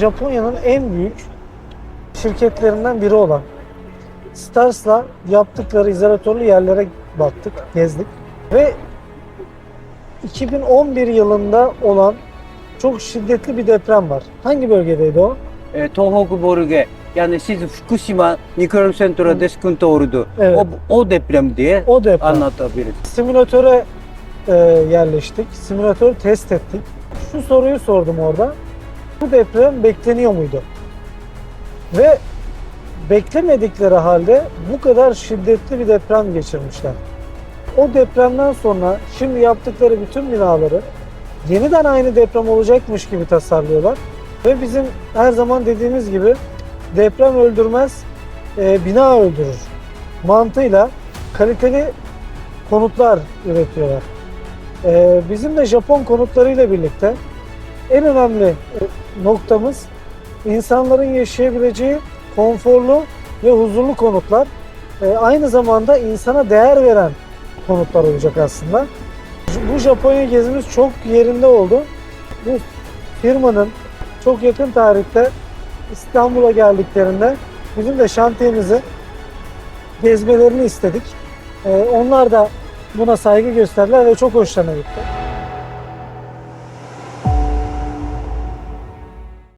Japonya'nın en büyük şirketlerinden biri olan Stars'la yaptıkları izolatörlü yerlere baktık, gezdik ve 2011 yılında olan çok şiddetli bir deprem var. Hangi bölgedeydi o? E, Tohoku bölge. Yani siz Fukushima Nükleer Santrali Desküntü oldu. Evet. O, o deprem diye o deprem. anlatabiliriz. Simülatöre e, yerleştik. Simülatörü test ettik. Şu soruyu sordum orada. Bu deprem bekleniyor muydu? Ve beklemedikleri halde bu kadar şiddetli bir deprem geçirmişler. O depremden sonra şimdi yaptıkları bütün binaları yeniden aynı deprem olacakmış gibi tasarlıyorlar. Ve bizim her zaman dediğimiz gibi deprem öldürmez, e, bina öldürür mantığıyla kaliteli konutlar üretiyorlar. Ee, bizim de Japon konutlarıyla birlikte en önemli e, noktamız insanların yaşayabileceği konforlu ve huzurlu konutlar. Ee, aynı zamanda insana değer veren konutlar olacak aslında. Bu Japonya gezimiz çok yerinde oldu. Bu firmanın çok yakın tarihte İstanbul'a geldiklerinde bizim de şantiyemizi gezmelerini istedik. Ee, onlar da buna saygı gösterdiler ve çok hoşlarına gitti.